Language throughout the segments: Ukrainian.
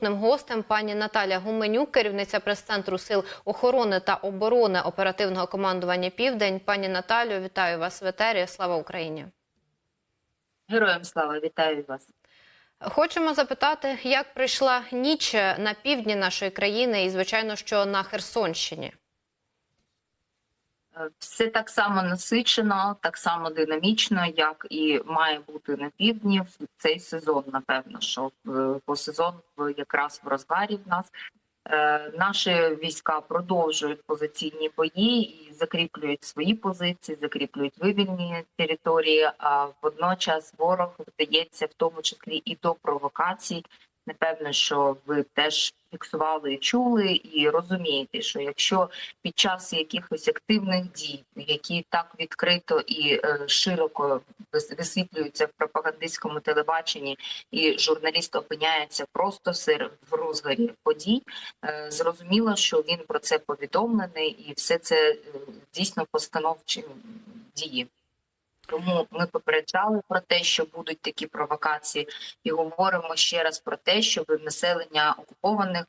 Гостем пані Наталя Гуменюк, керівниця прес-центру сил охорони та оборони оперативного командування Південь. Пані Наталю, вітаю вас в етері. Слава Україні. Героям слава, вітаю вас. Хочемо запитати, як прийшла ніч на півдні нашої країни, і звичайно, що на Херсонщині. Е, Все так само насичено, так само динамічно, як і має бути на півдні в цей сезон. Напевно, що по сезону в- якраз в розгарі в нас Е, наші війська продовжують позиційні бої і закріплюють свої позиції, закріплюють вивільні території. А водночас ворог вдається в тому числі і до провокацій. Напевно, що ви теж фіксували, чули і розумієте, що якщо під час якихось активних дій, які так відкрито і е, широко вис- висвітлюються в пропагандистському телебаченні, і журналіст опиняється просто сер в розгарі подій, е, зрозуміло, що він про це повідомлений, і все це е, дійсно постановчі дії. Тому ми попереджали про те, що будуть такі провокації, і говоримо ще раз про те, щоб населення окупованих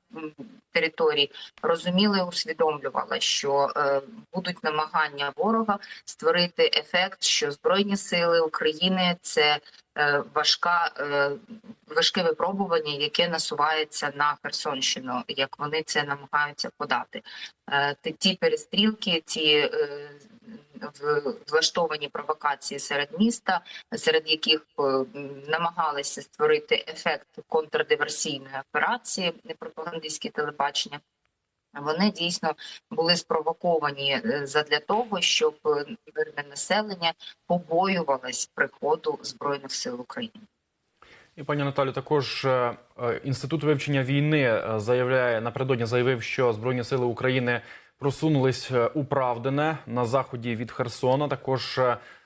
територій розуміло і усвідомлювало, що е, будуть намагання ворога створити ефект, що збройні сили України це е, важка е, важке випробування, яке насувається на Херсонщину, як вони це намагаються подати. Е, ті- перестрілки, ці е, влаштовані провокації серед міста, серед яких е, намагалися створити ефект контрдиверсійної операції пропагандистські телебачення. Вони дійсно були спровоковані е, задля того, щоб е, мирне населення побоювалось приходу збройних сил України. І пані Наталю, також е, е, інститут вивчення війни е, заявляє напередодні заявив, що збройні сили України просунулись у на заході від Херсона. Також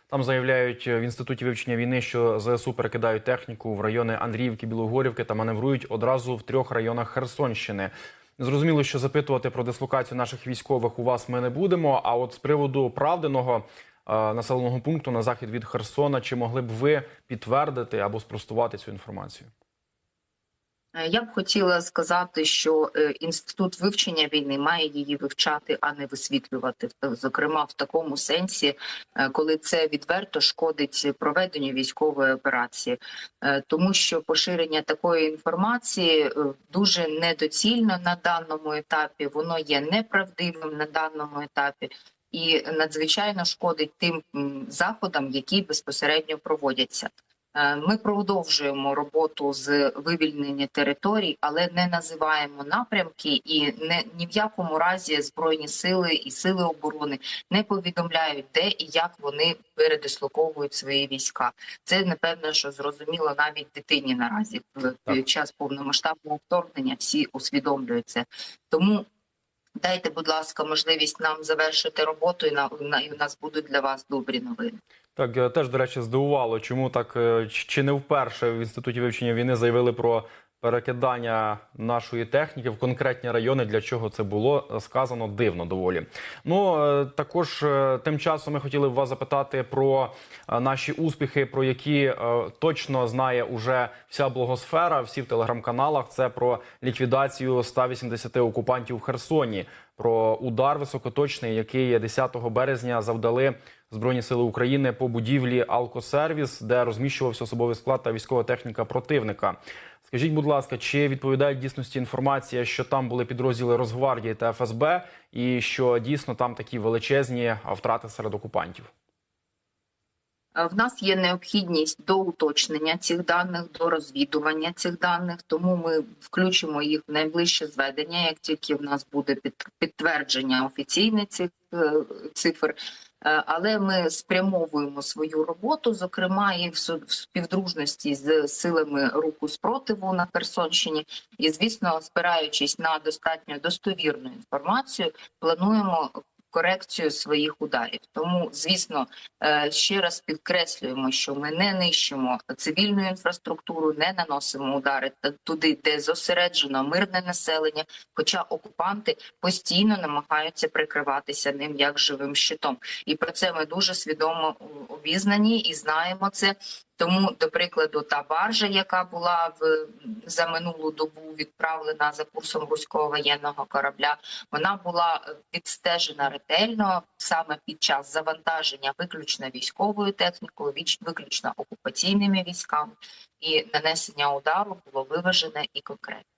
там заявляють в інституті вивчення війни, що ЗСУ перекидають техніку в райони Андріївки, Білогорівки та маневрують одразу в трьох районах Херсонщини. Зрозуміло, що запитувати про дислокацію наших військових у вас ми не будемо. А от з приводу правдиного е, населеного пункту на захід від Херсона, чи могли б ви підтвердити або спростувати цю інформацію? Е, Я б хотіла сказати, що е, інститут вивчення війни має її вивчати, а не висвітлювати. Зокрема, в такому сенсі, е, коли це відверто шкодить проведенню військової операції, Е, тому що поширення такої інформації е, дуже недоцільно на даному етапі. Воно є неправдивим на даному етапі. І надзвичайно шкодить тим заходам, які безпосередньо проводяться. Е, Ми продовжуємо роботу з вивільнення територій, але не називаємо напрямки і не ні в якому разі збройні сили і сили оборони не повідомляють, де і як вони передислоковують свої війська. Це напевно, що зрозуміло навіть дитині наразі в Так. час повномасштабного вторгнення. Всі усвідомлюють це. Тому дайте, будь ласка, можливість нам завершити роботу, і на, і у нас будуть для вас добрі новини. Так я теж до речі здивувало, чому так е, чи не вперше в інституті вивчення війни заявили про перекидання нашої техніки в конкретні райони. Для чого це було сказано дивно доволі. Ну е, також е, тим часом ми хотіли б вас запитати про е, наші успіхи, про які точно знає уже вся блогосфера, всі в телеграм-каналах. Це про ліквідацію 180 окупантів в Херсоні, про удар високоточний, який 10 березня завдали. Збройні сили України по будівлі Алкосервіс, де розміщувався особовий склад та військова техніка противника. Скажіть, будь ласка, чи відповідає дійсності інформація, що там були підрозділи Росгвардії та ФСБ, і що дійсно там такі величезні втрати серед окупантів? Е, В нас є необхідність до уточнення цих даних, до розвідування цих даних, тому ми включимо їх в найближче зведення, як тільки в нас буде під- підтвердження офіційне цих е, цифр. Е, Але ми спрямовуємо свою роботу, зокрема і в співдружності з силами руху спротиву на Херсонщині, і звісно, спираючись на достатньо достовірну інформацію, плануємо корекцію своїх ударів. Тому, звісно, Е, ще раз підкреслюємо, що ми не нищимо цивільну інфраструктуру, не наносимо удари туди, де зосереджено мирне населення. Хоча окупанти постійно намагаються прикриватися ним як живим щитом, і про це ми дуже свідомо обізнані і знаємо це. Тому, до прикладу, та баржа, яка була в за минулу добу відправлена за курсом руського воєнного корабля, вона була відстежена ретельно саме під час завантаження виключно військовою технікою, виключно окупаційними військами, і нанесення удару було виважене і конкретне.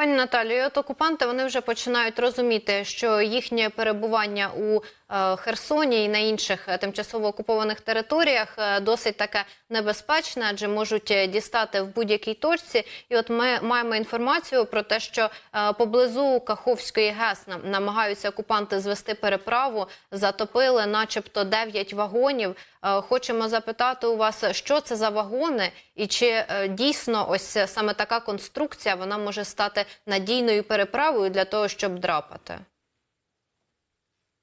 Пані Наталію, от окупанти вони вже починають розуміти, що їхнє перебування у е, Херсоні і на інших е, тимчасово окупованих територіях е, досить таке небезпечне, адже можуть дістати в будь-якій точці. І от ми маємо інформацію про те, що поблизу Каховської ГЕС намагаються окупанти звести переправу, затопили, начебто, 9 вагонів. Хочемо запитати у вас, що це за вагони, і чи дійсно ось саме така конструкція вона може стати надійною переправою для того, щоб драпати?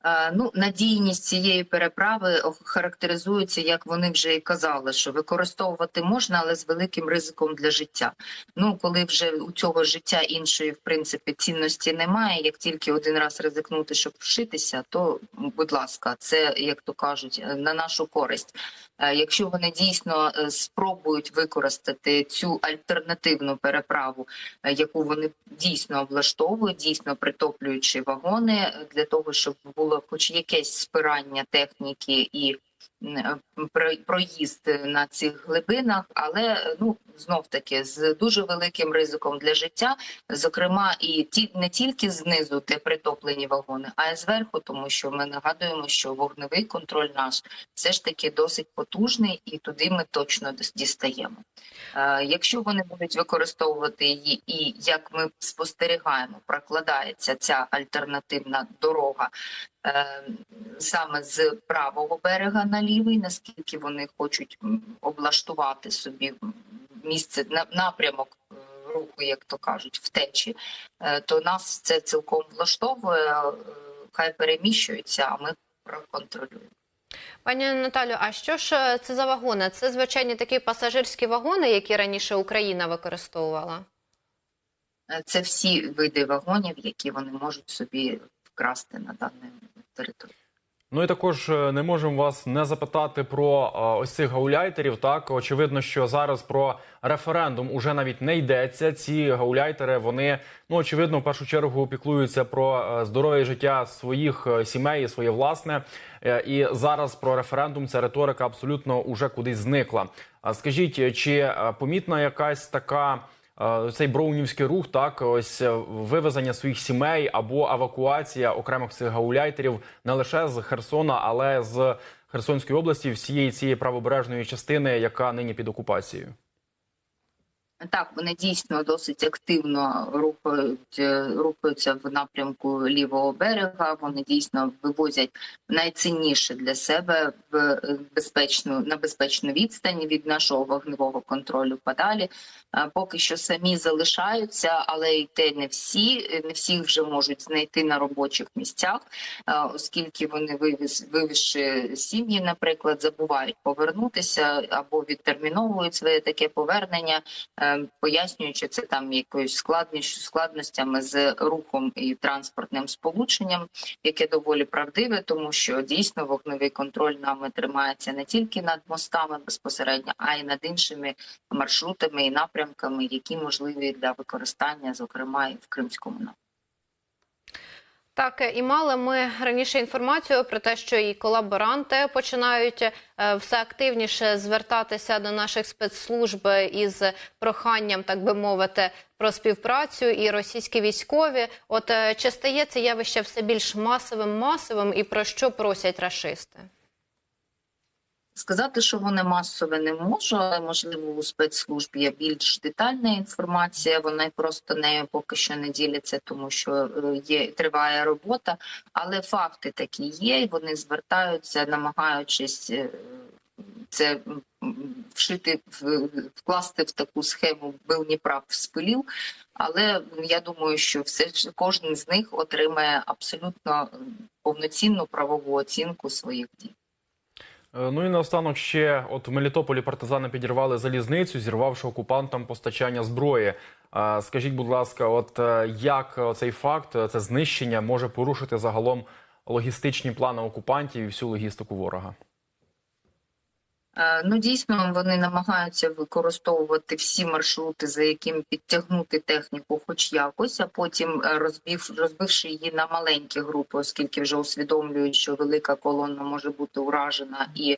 Е, Ну, надійність цієї переправи характеризується, як вони вже і казали, що використовувати можна, але з великим ризиком для життя. Ну, коли вже у цього життя іншої, в принципі, цінності немає. Як тільки один раз ризикнути, щоб вшитися, то будь ласка, це як то кажуть, е, на нашу користь. Е, Якщо вони дійсно спробують використати цю альтернативну переправу, яку вони дійсно облаштовують, дійсно притоплюючи вагони для того, щоб було хоч якесь спирання техніки і проїзд на цих глибинах, але е, ну знов таки з дуже великим ризиком для життя, зокрема, і ті не тільки знизу, де притоплені вагони, а й зверху, тому що ми нагадуємо, що вогневий контроль наш все ж таки досить потужний, і туди ми точно дістаємо. Е, Якщо вони будуть використовувати її, і як ми спостерігаємо, прокладається ця альтернативна дорога е, саме з правого берега на лівий, наскільки вони хочуть облаштувати собі місце напрямок е, руху, як то кажуть, втечі, е, то нас це цілком влаштовує. е, Хай переміщуються, а ми проконтролюємо. Пані Наталю, а що ж це за вагони? Це звичайні такі пасажирські вагони, які раніше Україна використовувала? Це всі види вагонів, які вони можуть собі вкрасти на даній території. Ну і також е, не можемо вас не запитати про е, ось цих гауляйтерів. Так очевидно, що зараз про референдум уже навіть не йдеться. Ці гауляйтери вони ну очевидно в першу чергу піклуються про е, здоров'я життя своїх сімей, своє власне. І зараз про референдум ця риторика абсолютно уже кудись зникла. А скажіть, чи помітна якась така? Е, Цей броунівський рух, так ось е, вивезення своїх сімей або евакуація окремих цих гауляйтерів не лише з Херсона, але з Херсонської області, всієї цієї правобережної частини, яка нині під окупацією. Так, вони дійсно досить активно рухають, е, рухаються в напрямку лівого берега. Вони дійсно вивозять найцінніше для себе в е, безпечну на безпечну відстань від нашого вогневого контролю подалі. Е, Поки що самі залишаються, але й те не всі, не всіх вже можуть знайти на робочих місцях, оскільки вони вивіз, вивізши сім'ї, наприклад, забувають повернутися або відтерміновують своє таке повернення пояснюючи це там якоюсь складніш, складностями з рухом і транспортним сполученням, яке доволі правдиве, тому що дійсно вогневий контроль нами тримається не тільки над мостами безпосередньо, а й над іншими маршрутами і напрямками, які можливі для використання, зокрема і в Кримському напрямку. Так, і мали ми раніше інформацію про те, що і колаборанти починають е, все активніше звертатися до наших спецслужб із проханням, так би мовити, про співпрацю і російські військові. От е, чи стає це явище все більш масовим, масовим, і про що просять рашисти? Сказати, що вони масове не можу, але можливо у спецслужб є більш детальна інформація. Вони просто нею поки що не діляться, тому що е, є триває робота. Але факти такі є, і вони звертаються, намагаючись е, це вшити вкласти в таку схему бил не прав спилів. Але я думаю, що все кожен з них отримає абсолютно повноцінну правову оцінку своїх дій. Е, Ну і наостанок ще от в Мелітополі партизани підірвали залізницю, зірвавши окупантам постачання зброї. Скажіть, будь ласка, от е, як цей факт, е, це знищення може порушити загалом логістичні плани окупантів і всю логістику ворога? Е, Ну, дійсно, вони намагаються використовувати всі маршрути, за якими підтягнути техніку, хоч якось, а потім е, розбив, розбивши її на маленькі групи, оскільки вже усвідомлюють, що велика колона може бути уражена і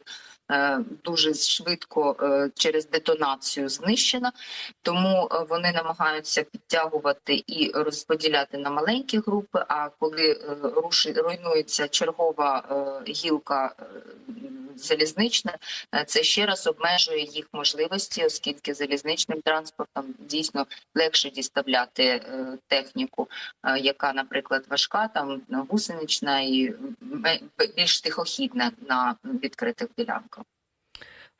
е, дуже швидко е, через детонацію знищена. Тому е, вони намагаються підтягувати і розподіляти на маленькі групи. А коли е, руйнується чергова е, гілка е, залізнична, е, це ще раз обмежує їх можливості, оскільки залізничним транспортом дійсно легше діставляти е, техніку, е, яка, наприклад, важка, там гусенична і більш тихохідна на відкритих ділянках.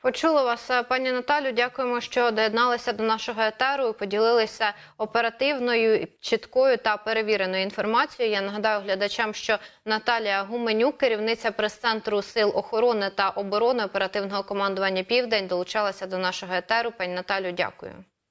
Почули вас, е, пані Наталю. Дякуємо, що доєдналися до нашого етеру і поділилися оперативною, чіткою та перевіреною інформацією. Я нагадаю глядачам, що Наталія Гуменюк, керівниця прес-центру сил охорони та оборони оперативного командування Південь, долучалася до нашого етеру. Пані Наталю, дякую.